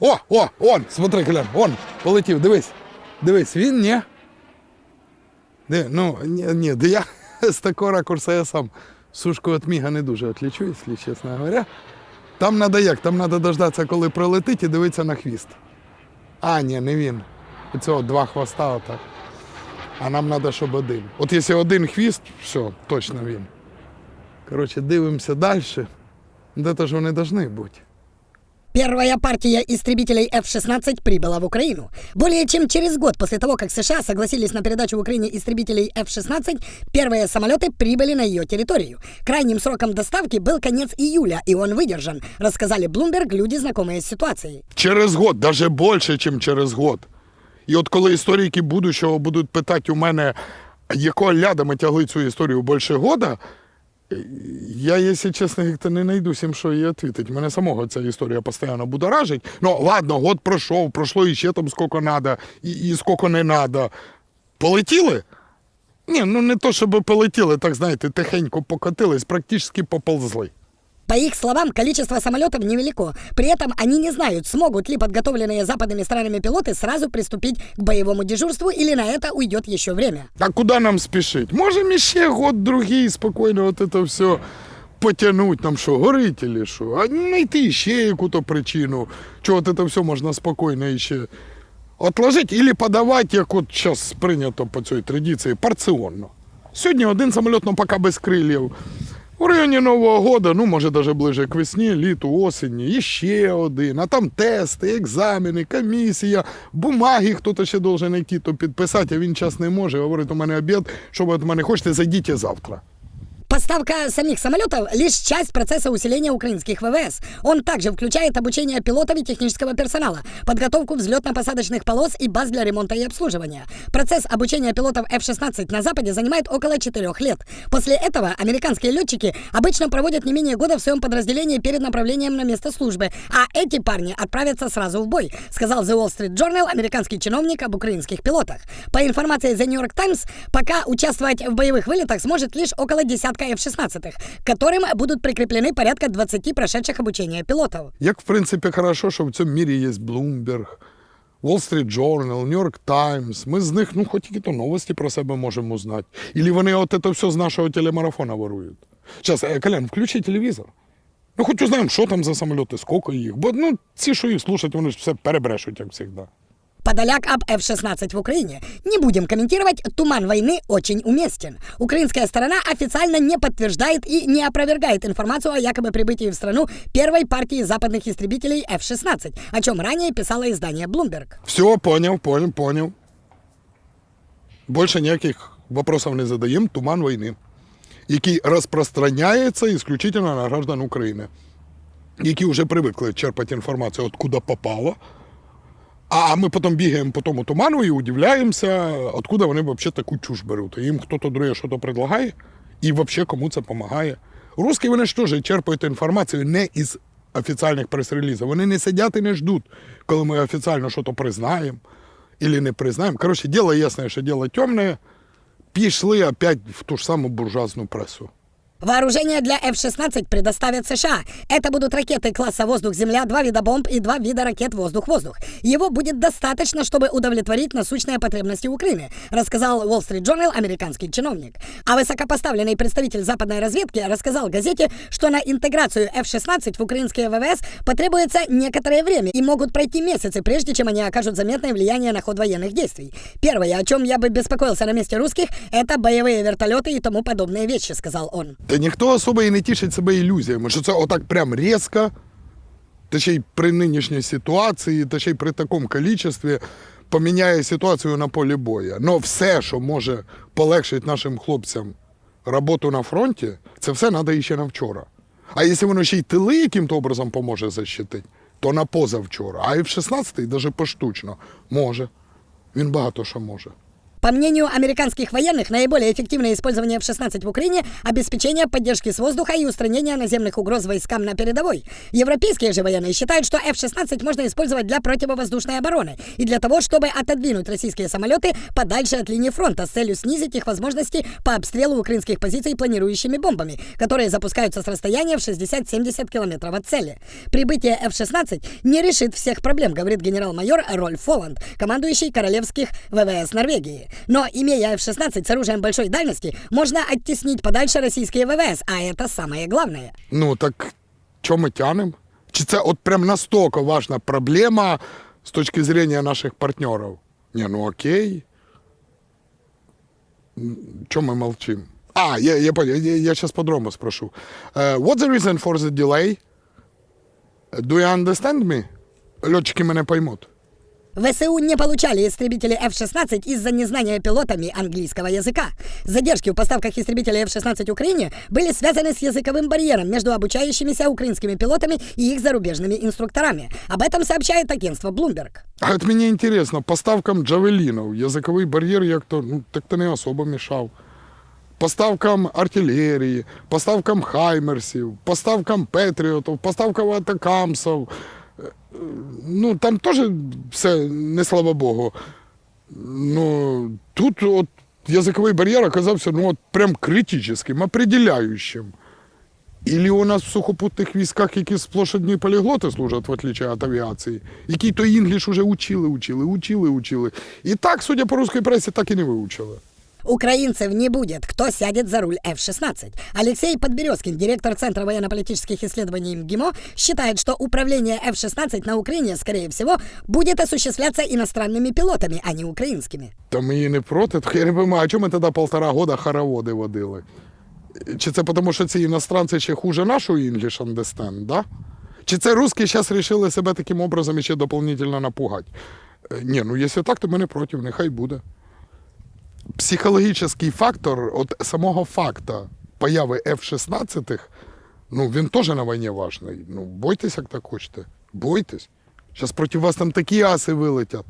О, о, он, смотри, глянь, он, полетів, дивись. Дивись, він ні. Де, ну, ні, ні, де я з такого ракурсу я сам сушку від міга не дуже отлічу, якщо чесно говоря. Там треба як? Там треба дождатися, коли пролетить і дивитися на хвіст. А, ні, не він. Цього два хвоста отак. А нам треба, щоб один. От якщо один хвіст, все, точно він. Коротше, дивимося далі. Де то ж вони повинні бути. Первая партия истребителей F-16 прибыла в Украину. Более чем через год после того, как США согласились на передачу в Украине истребителей F-16, первые самолеты прибыли на ее территорию. Крайним сроком доставки был конец июля, и он выдержан, рассказали Bloomberg люди, знакомые с ситуацией. Через год, навіть більше, ніж через год. І от коли історики будущого будуть питати у мене, якого ляда ми тягли цю історію більше года, я, якщо чесно, як-то не знайду всім, що їй відповідати. Мене самого ця історія постійно будоражить. Ну, ладно, год пройшов, пройшло іще там скільки треба, і, і скільки не треба. Полетіли? Ні, ну не то, щоб полетіли, так знаєте, тихенько покотились, практично поползли. По их словам, количество самолетов невелико. При этом они не знают, смогут ли подготовленные западными странами пилоты сразу приступить к боевому дежурству или на это уйдет еще время. А куди нам спішить? Можемо ще год другий спокійно от це все потягнути, нам що, горить или що? А знайти ще яку-то причину, чого от це все можна спокійно ще отложити, или подавати, як от зараз прийнято по цій традиції, порціонно. Сьогодні один самоліт, ну поки без крилів. У районі Нового года, ну може навіть ближе к весні, літу, осені, і ще один. А там тести, екзамени, комісія, бумаги хтось ще должен йти, то підписати, а він час не може. Говорить, у мене обід, що ви від мене хочете, зайдіть завтра. Поставка самих самолетов – лишь часть процесса усиления украинских ВВС. Он также включает обучение пилотов и технического персонала, подготовку взлетно-посадочных полос и баз для ремонта и обслуживания. Процесс обучения пилотов F-16 на Западе занимает около 4 лет. После этого американские летчики обычно проводят не менее года в своем подразделении перед направлением на место службы, а эти парни отправятся сразу в бой, сказал The Wall Street Journal американский чиновник об украинских пилотах. По информации The New York Times, пока участвовать в боевых вылетах сможет лишь около десятка F-16, к которым будут прикреплены порядка 20 прошедших обучение пилотов. Як, в принципі, хорошо, що в цьому мірі є Bloomberg, Wall Street Journal, New York Times. Ми з них, ну, хоч які-то новості про себе можемо знати. Ілі вони от це все з нашого телемарафона ворують. Зараз, е, Колян, включи телевізор. Ну, хоч узнаємо, що там за самоліти, скільки їх. Бо ну, ці, що їх слушать, вони ж все перебрешуть, як завжди. Подоляк об F-16 в Украине. Не будем комментировать, туман войны очень уместен. Украинская сторона официально не подтверждает и не опровергает информацию о якобы прибытии в страну первой партии западных истребителей F-16, о чем ранее писало издание Bloomberg. Все, понял, понял, понял. Больше ніяких вопросов не задаємо. Туман війни, який розпространяється исключительно на граждан України, які вже привикли черпати інформацію, откуда попало. А ми потім бігаємо по тому туману і удивляємося, откуда вони взагалі таку чуш беруть. Їм хтось друге щось предлагає, і взагалі кому це допомагає. Русські вони ж теж черпають інформацію не із офіційних прес-релізів. Вони не сидять і не ждуть, коли ми офіційно щось признаємо або не признаємо. Коротше, діло ясне, що діло темне. Пішли опять в ту ж саму буржуазну пресу. Вооружение для F-16 предоставят США. Это будут ракеты класса «Воздух-Земля», два вида бомб и два вида ракет «Воздух-Воздух». Его будет достаточно, чтобы удовлетворить насущные потребности Украины, рассказал Wall Street Journal американский чиновник. А высокопоставленный представитель западной разведки рассказал газете, что на интеграцию F-16 в украинские ВВС потребуется некоторое время и могут пройти месяцы, прежде чем они окажут заметное влияние на ход военных действий. Первое, о чем я бы беспокоился на месте русских, это боевые вертолеты и тому подобные вещи, сказал он. Та ніхто особо і не тішить себе ілюзіями, що це отак прям різко, та ще й при нинішній ситуації, та ще й при такому кількості поміняє ситуацію на полі бою. Но все, що може полегшити нашим хлопцям роботу на фронті, це все треба іще на вчора. А якщо воно ще й тили яким-то образом поможе защитити, то на позавчора. А F-16 навіть поштучно може. Він багато що може. По мнению американских военных, наиболее эффективное использование F-16 в Украине – обеспечение поддержки с воздуха и устранение наземных угроз войскам на передовой. Европейские же военные считают, что F-16 можно использовать для противовоздушной обороны и для того, чтобы отодвинуть российские самолеты подальше от линии фронта с целью снизить их возможности по обстрелу украинских позиций планирующими бомбами, которые запускаются с расстояния в 60-70 километров от цели. Прибытие F-16 не решит всех проблем, говорит генерал-майор Рольф Фоланд, командующий королевских ВВС Норвегии. Но, имея F-16 с оружием большой дальности, можно оттеснить подальше российские ВВС, а это самое главное. Ну так що ми тянем? Чи це от прям настільки важна проблема з точки зрения наших партнерів? Ні, ну окей. Чому ми молчим? А, я, я понял, я, я сейчас по-другому спрошу. Uh, what's the reason for the delay? Do you understand me? Льотчики мене поймуть. ВСУ не получали истребители F-16 из-за незнания пилотами английского языка. Задержки в поставках истребителей F-16 Украине были связаны с языковым барьером между обучающимися украинскими пилотами и их зарубежными инструкторами. Об этом сообщает агентство Bloomberg. А от мені інтересно, поставкам джавелінів язиковий бар'єр як-то ну, так-то не особо мішав. Поставкам артилерії, поставкам хаймерсів, поставкам петріотів, поставкам атакамсів. Ну, там теж все не слава Богу. Ну, тут от язиковий бар'єр оказався ну, от прям критичним, определяющим. Или у нас в сухопутних військах які сплошь одні поліглоти служать, в отличие від авіації, які то інгліш уже учили, учили, учили, учили. І так, судя по русской пресі, так і не вивчили. Украинцев не будет, кто сядет за руль F-16. Алексей Подберезкин, директор Центра военно-политических исследований МГИМО, считает, что управление F-16 на Украине, скорее всего, будет осуществляться иностранными пилотами, а не украинскими. Та ми і не проти. Я не розумію, а чому ми тоді полтора года хороводи водили? Чи це тому, що ці іностранці ще хуже нашого English understand, да? Чи це русські зараз вирішили себе таким образом ще дополнительно напугати? Е, Ні, ну якщо так, то ми не проти, нехай буде. Психологічний фактор от самого факта появи F-16, ну він теж на війні важний. Ну, бойтесь, як так хочете. Бойтесь. Зараз проти вас там такі аси вилетять.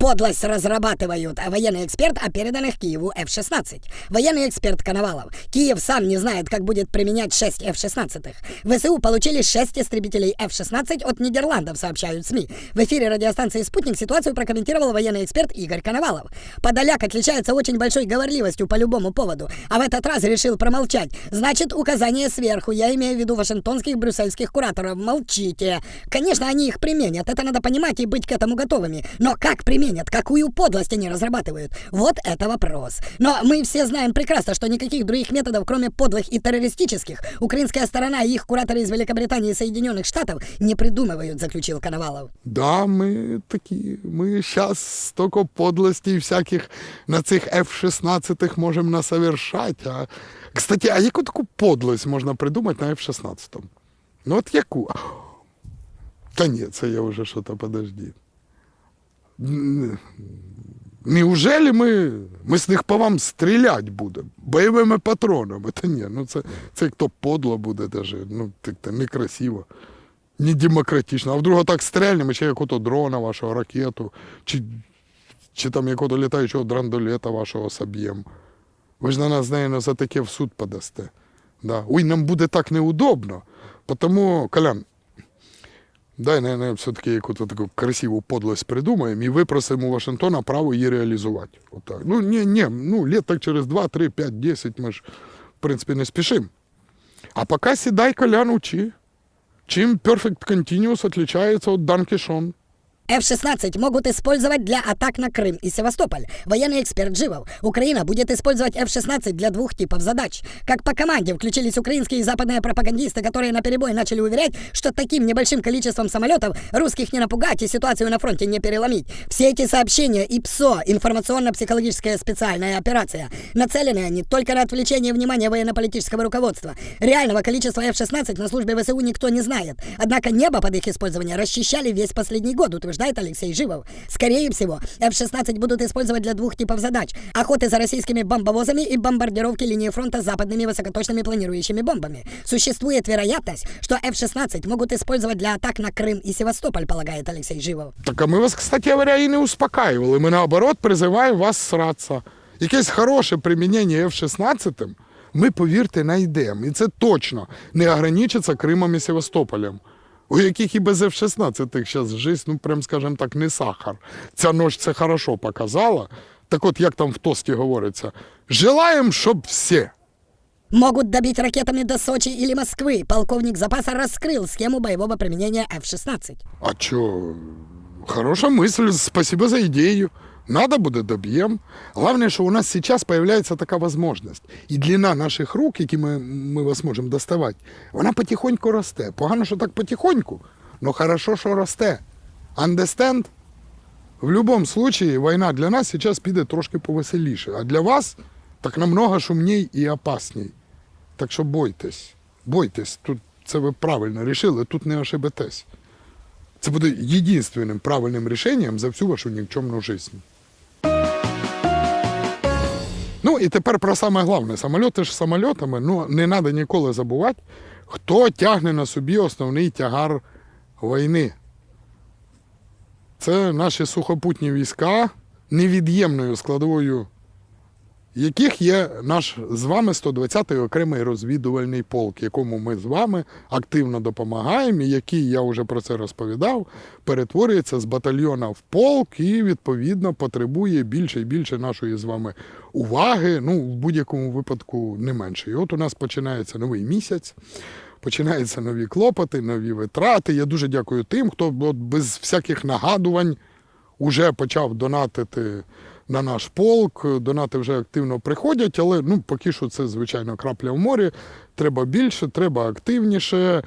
Подлость разрабатывают а военный эксперт о переданных Киеву F-16. Военный эксперт Коновалов. Киев сам не знает, как будет применять 6 F-16. ВСУ получили 6 истребителей F-16 от Нидерландов, сообщают СМИ. В эфире радиостанции «Спутник» ситуацию прокомментировал военный эксперт Игорь Коновалов. Подоляк отличается очень большой говорливостью по любому поводу, а в этот раз решил промолчать. Значит, указание сверху, я имею в виду вашингтонских, брюссельских кураторов. Молчите. Конечно, они их применят, это надо понимать и быть к этому готовыми. Но как применят? Какую подлость они разрабатывают? Вот это вопрос. Но мы все знаем прекрасно, что никаких других методов, кроме подлых и террористических, украинская сторона и их кураторы из Великобритании и Соединенных Штатов не придумывают, заключил Коновалов. Да, ми такі. Ми зараз стільки подлостей всяких на цих F-16 можемо насовершати. А... Кстати, а яку таку подлость можна придумати на F-16? Ну от яку? Та ні, це я вже щось, подожди. Неужели ми, ми з них по вам стріляти будемо бойовими патронами? Та ні, ну це, це як то подло буде даже, ну так то некрасиво не демократично. А вдруг так стрельнемо, чи якого дрона вашого, ракету, чи, чи там якого літаючого драндолета вашого соб'єм. Ви ж на нас, наверное, за таке в суд подасте. Да. Ой, нам буде так неудобно. Тому, Колян, дай, не все-таки якусь таку красиву подлость придумаємо і випросимо у Вашингтона право її реалізувати. Отак. Ну, ні, ні, ну, літ так через 2, 3, 5, 10 ми ж, в принципі, не спішимо. А поки сідай, Колян, учи. Чим Perfect Continuous отличается от Данкишон? F-16 могут использовать для атак на Крым и Севастополь. Военный эксперт Живов. Украина будет использовать F-16 для двух типов задач. Как по команде включились украинские и западные пропагандисты, которые на перебой начали уверять, что таким небольшим количеством самолетов русских не напугать и ситуацию на фронте не переломить. Все эти сообщения и ПСО, информационно-психологическая специальная операция, нацелены они только на отвлечение внимания военно-политического руководства. Реального количества F-16 на службе ВСУ никто не знает. Однако небо под их использование расчищали весь последний год, утверждает утверждает Алексей Живов. Скорее всего, F-16 будут использовать для двух типов задач. Охоты за российскими бомбовозами и бомбардировки линии фронта западными высокоточными планирующими бомбами. Существует вероятность, что F-16 могут использовать для атак на Крым и Севастополь, полагает Алексей Живов. Так а ми вас, кстати говоря, і не успокаювали. Ми наоборот призиваємо вас сратися. Якесь хороше примінення F-16 ми, повірте, знайдемо. І це точно не ограничиться Кримом і Севастополем. У яких і без F-16 зараз життя, ну прям скажем так, не сахар. Ця ночь це хорошо показала. Так от, як там в тості говориться, желаємо, щоб всі. Могут добить ракетами до Сочи или Москвы. Полковник запаса раскрыл схему боевого применения F-16. А чё, хорошая мысль, спасибо за идею. Надо буде доб'єм. Головне, що у нас зараз появляється така можливість. І длина наших рук, які ми, ми вас можемо доставати, вона потихоньку росте. Погано, що так потихоньку, але хорошо, що росте. Understand? В будь-якому випадку війна для нас зараз піде трошки повеселіше, а для вас так намного шумній і опасній. Так що бойтесь, бойтесь, тут це ви правильно рішили, тут не ошибетесь. Це буде єдинственним правильним рішенням за всю вашу нікчемну життя. І тепер про саме головне. Самольоти ж самольотами, ну не треба ніколи забувати, хто тягне на собі основний тягар війни. Це наші сухопутні війська, невід'ємною складовою яких є наш з вами 120-й окремий розвідувальний полк, якому ми з вами активно допомагаємо, і який, я вже про це розповідав, перетворюється з батальйона в полк і, відповідно, потребує більше і більше нашої з вами уваги, ну, в будь-якому випадку не менше. І от у нас починається новий місяць. Починаються нові клопоти, нові витрати. Я дуже дякую тим, хто от без всяких нагадувань уже почав донатити на наш полк. Донати вже активно приходять, але ну, поки що це, звичайно, крапля в морі. Треба більше, треба активніше.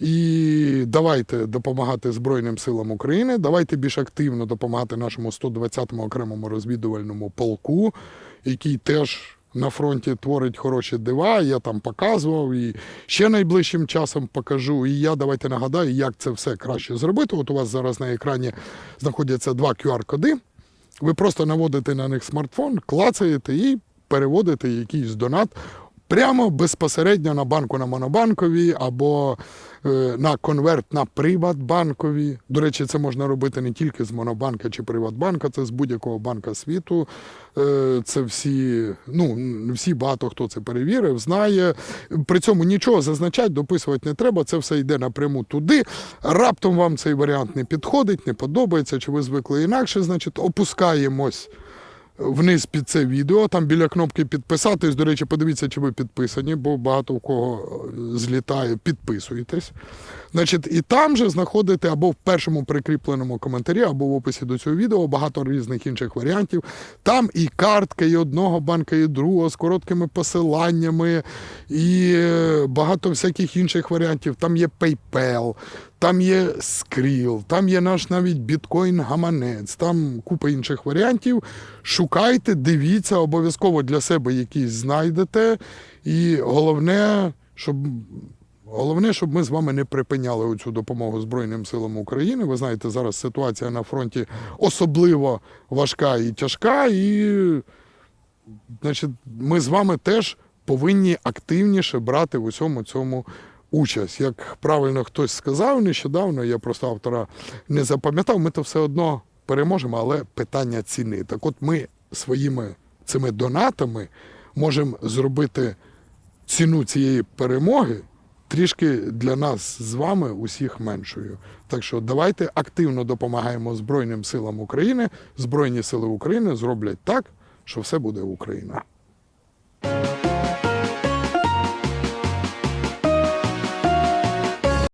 І давайте допомагати Збройним силам України. Давайте більш активно допомагати нашому 120-му окремому розвідувальному полку, який теж на фронті творить хороші дива. Я там показував і ще найближчим часом покажу. І я давайте нагадаю, як це все краще зробити. От у вас зараз на екрані знаходяться два QR-коди. Ви просто наводите на них смартфон, клацаєте і переводите якийсь донат прямо безпосередньо на банку на Монобанковій або е, на конверт на Приватбанкові. До речі, це можна робити не тільки з Монобанка чи Приватбанка, це з будь-якого банка світу. Е, це всі, ну, всі багато хто це перевірив, знає. При цьому нічого зазначати, дописувати не треба, це все йде напряму туди. Раптом вам цей варіант не підходить, не подобається, чи ви звикли інакше, значить, опускаємось вниз під це відео, там біля кнопки підписатись. До речі, подивіться, чи ви підписані, бо багато у кого е, злітає, підписуєтесь. Значить, і там же знаходите або в першому прикріпленому коментарі, або в описі до цього відео багато різних інших варіантів. Там і картка, і одного банка, і другого з короткими посиланнями, і е, багато всяких інших варіантів. Там є PayPal, там є Skrill, там є наш навіть біткоін-гаманець, там купа інших варіантів. Шукайте, дивіться, обов'язково для себе якісь знайдете. І головне, щоб. Головне, щоб ми з вами не припиняли оцю допомогу Збройним силам України. Ви знаєте, зараз ситуація на фронті особливо важка і тяжка, і значить, ми з вами теж повинні активніше брати в усьому цьому участь. Як правильно хтось сказав нещодавно, я просто автора не запам'ятав, ми то все одно переможемо, але питання ціни. Так от ми своїми цими донатами можемо зробити ціну цієї перемоги трішки для нас з вами усіх меншою. Так що давайте активно допомагаємо Збройним силам України. Збройні сили України зроблять так, що все буде Україна.